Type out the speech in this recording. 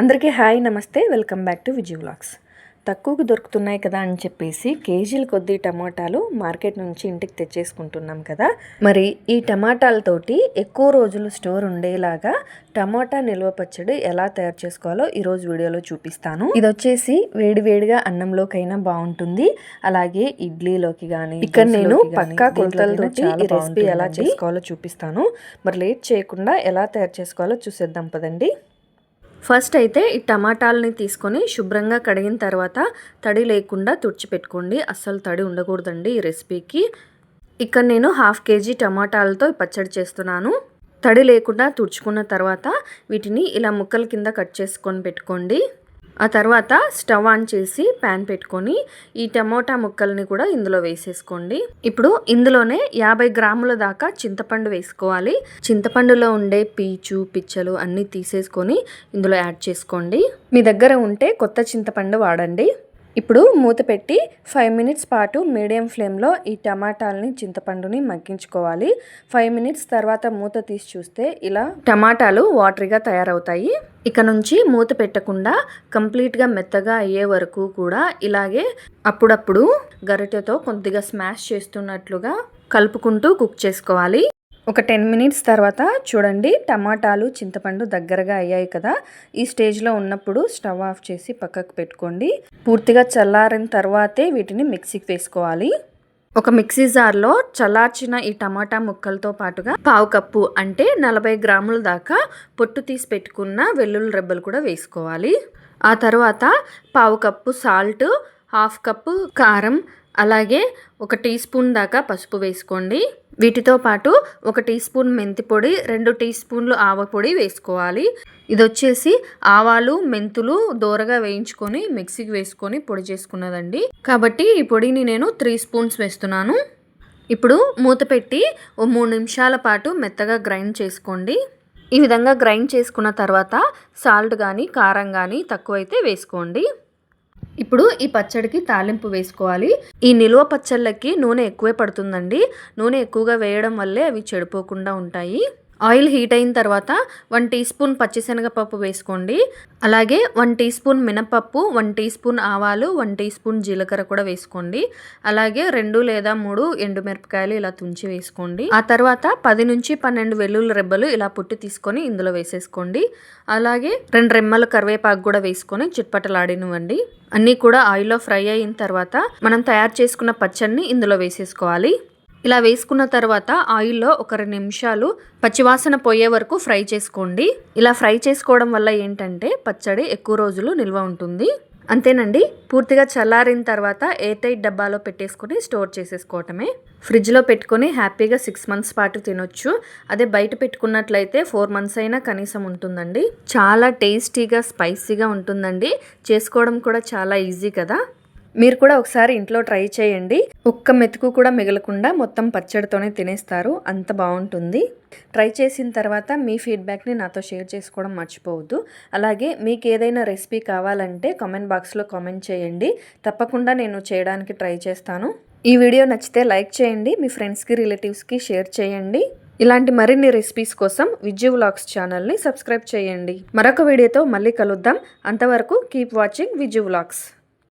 అందరికీ హాయ్ నమస్తే welcome back to Vijay vlogs. తక్కువకు దొరుకుతున్నాయి కదా అని చెప్పేసి కేజీల కొద్దీ టమాటాలు మార్కెట్ నుంచి ఇంటికి తెచ్చేసుకుంటున్నాం కదా. మరి ఈ టమాటాలతోటి ఎక్కువ రోజులు స్టోర్ ఉండేలాగా టమాటా నిల్వ పచ్చడి ఎలా తయారు చేసుకోవాలో ఈ రోజు వీడియోలో చూపిస్తాను. ఇది వచ్చేసి వేడివేడిగా అన్నంలోకైనా బాగుంటుంది. అలాగే ఇడ్లీలోకి కానీ ఇక్కడ నేను పక్కా కొలతలతోటి ఈ రెసిపీ ఎలా చేసుకోవాలో చూపిస్తాను. మరి లేట్ చేయకుండా ఎలా తయారు చేసుకోవాలో చూసేద్దాం పదండి. ఫస్ట్ అయితే ఈ టమాటాలని తీసుకొని శుభ్రంగా కడిగిన తర్వాత తడి లేకుండా తుడిచిపెట్టుకోండి. అస్సలు తడి ఉండకూడదండి ఈ రెసిపీకి. ఇక్కడ నేను హాఫ్ కేజీ టమాటాలతో పచ్చడి చేస్తున్నాను. తడి లేకుండా తుడుచుకున్న తర్వాత వీటిని ఇలా ముక్కల కింద కట్ చేసుకొని పెట్టుకోండి. ఆ తర్వాత స్టవ్ ఆన్ చేసి ప్యాన్ పెట్టుకొని ఈ టమోటా ముక్కల్ని కూడా ఇందులో వేసేసుకోండి. ఇప్పుడు ఇందులోనే యాభై గ్రాముల దాకా చింతపండు వేసుకోవాలి. చింతపండులో ఉండే పీచు పిచ్చలు అన్నీ తీసేసుకొని ఇందులో యాడ్ చేసుకోండి. మీ దగ్గర ఉంటే కొత్త చింతపండు వాడండి. ఇప్పుడు మూత పెట్టి ఫైవ్ మినిట్స్ పాటు మీడియం ఫ్లేమ్లో ఈ టమాటాలని చింతపండుని మగ్గించుకోవాలి. ఫైవ్ మినిట్స్ తర్వాత మూత తీసి చూస్తే ఇలా టమాటాలు వాటరీగా తయారవుతాయి. ఇక నుంచి మూత పెట్టకుండా కంప్లీట్గా మెత్తగా అయ్యే వరకు కూడా ఇలాగే అప్పుడప్పుడు గరిటెతో కొద్దిగా స్మాష్ చేస్తున్నట్లుగా కలుపుకుంటూ కుక్ చేసుకోవాలి. ఒక టెన్ మినిట్స్ తర్వాత చూడండి టమాటాలు చింతపండు దగ్గరగా అయ్యాయి కదా. ఈ స్టేజ్లో ఉన్నప్పుడు స్టవ్ ఆఫ్ చేసి పక్కకు పెట్టుకోండి. పూర్తిగా చల్లారిన తర్వాతే వీటిని మిక్సీకి వేసుకోవాలి. ఒక మిక్సీ జార్లో చల్లార్చిన ఈ టమాటా ముక్కలతో పాటుగా పావు కప్పు అంటే నలభై గ్రాముల దాకా పొట్టు తీసి పెట్టుకున్న వెల్లుల్లి రెబ్బలు కూడా వేసుకోవాలి. ఆ తర్వాత పావు కప్పు సాల్ట్ హాఫ్ కప్పు కారం అలాగే ఒక టీ స్పూన్ దాకా పసుపు వేసుకోండి. వీటితో పాటు ఒక టీ స్పూన్ మెంతి పొడి రెండు టీ స్పూన్లు ఆవ పొడి వేసుకోవాలి. ఇది వచ్చేసి ఆవాలు మెంతులు దోరగా వేయించుకొని మిక్సీకి వేసుకొని పొడి చేసుకున్నదండి. కాబట్టి ఈ పొడిని నేను త్రీ స్పూన్స్ వేస్తున్నాను. ఇప్పుడు మూత పెట్టి ఓ మూడు నిమిషాల పాటు మెత్తగా గ్రైండ్ చేసుకోండి. ఈ విధంగా గ్రైండ్ చేసుకున్న తర్వాత సాల్ట్ కానీ కారం కానీ తక్కువైతే వేసుకోండి. ఇప్పుడు ఈ పచ్చడికి తాలింపు వేసుకోవాలి. ఈ నిల్వ పచ్చళ్ళకి నూనె ఎక్కువే పడుతుందండి. నూనె ఎక్కువగా వేయడం వల్లే అవి చెడిపోకుండా ఉంటాయి. ఆయిల్ హీట్ అయిన తర్వాత వన్ టీ స్పూన్ పచ్చిశనగపప్పు వేసుకోండి. అలాగే వన్ టీ స్పూన్ మినపప్పు వన్ టీ స్పూన్ ఆవాలు వన్ టీ స్పూన్ జీలకర్ర కూడా వేసుకోండి. అలాగే రెండు లేదా మూడు ఎండుమిరపకాయలు ఇలా తుంచి వేసుకోండి. ఆ తర్వాత పది నుంచి పన్నెండు వెల్లుల్లి రెబ్బలు ఇలా పుట్టి తీసుకొని ఇందులో వేసేసుకోండి. అలాగే రెండు రెమ్మల కరివేపాకు కూడా వేసుకొని చిట్పటలాడినివ్వండి. అన్నీ కూడా ఆయిల్లో ఫ్రై అయిన తర్వాత మనం తయారు చేసుకున్న పచ్చడిని ఇందులో వేసేసుకోవాలి. ఇలా వేసుకున్న తర్వాత ఆయిల్లో ఒక రెండు నిమిషాలు పచ్చివాసన పోయే వరకు ఫ్రై చేసుకోండి. ఇలా ఫ్రై చేసుకోవడం వల్ల ఏంటంటే పచ్చడి ఎక్కువ రోజులు నిల్వ ఉంటుంది. అంతేనండి పూర్తిగా చల్లారిన తర్వాత ఎయిర్ టైట్ డబ్బాలో పెట్టేసుకొని స్టోర్ చేసేసుకోవటమే. ఫ్రిడ్జ్లో పెట్టుకొని హ్యాపీగా సిక్స్ మంత్స్ పాటు తినొచ్చు. అదే బయట పెట్టుకున్నట్లయితే ఫోర్ మంత్స్ అయినా కనీసం ఉంటుందండి. చాలా టేస్టీగా స్పైసీగా ఉంటుందండి. చేసుకోవడం కూడా చాలా ఈజీ కదా. మీరు కూడా ఒకసారి ఇంట్లో ట్రై చేయండి. ఒక్క మెతుకు కూడా మిగలకుండా మొత్తం పచ్చడితోనే తినేస్తారు. అంత బాగుంటుంది. ట్రై చేసిన తర్వాత మీ ఫీడ్బ్యాక్ని నాతో షేర్ చేసుకోవడం మర్చిపోవద్దు. అలాగే మీకు ఏదైనా రెసిపీ కావాలంటే కామెంట్ బాక్స్లో కామెంట్ చేయండి. తప్పకుండా నేను చేయడానికి ట్రై చేస్తాను. ఈ వీడియో నచ్చితే లైక్ చేయండి. మీ ఫ్రెండ్స్కి రిలేటివ్స్కి షేర్ చేయండి. ఇలాంటి మరిన్ని రెసిపీస్ కోసం విజయ్ వ్లాగ్స్ ఛానల్ని సబ్స్క్రైబ్ చేయండి. మరొక వీడియోతో మళ్ళీ కలుద్దాం. అంతవరకు కీప్ వాచింగ్ విజయ్ వ్లాగ్స్.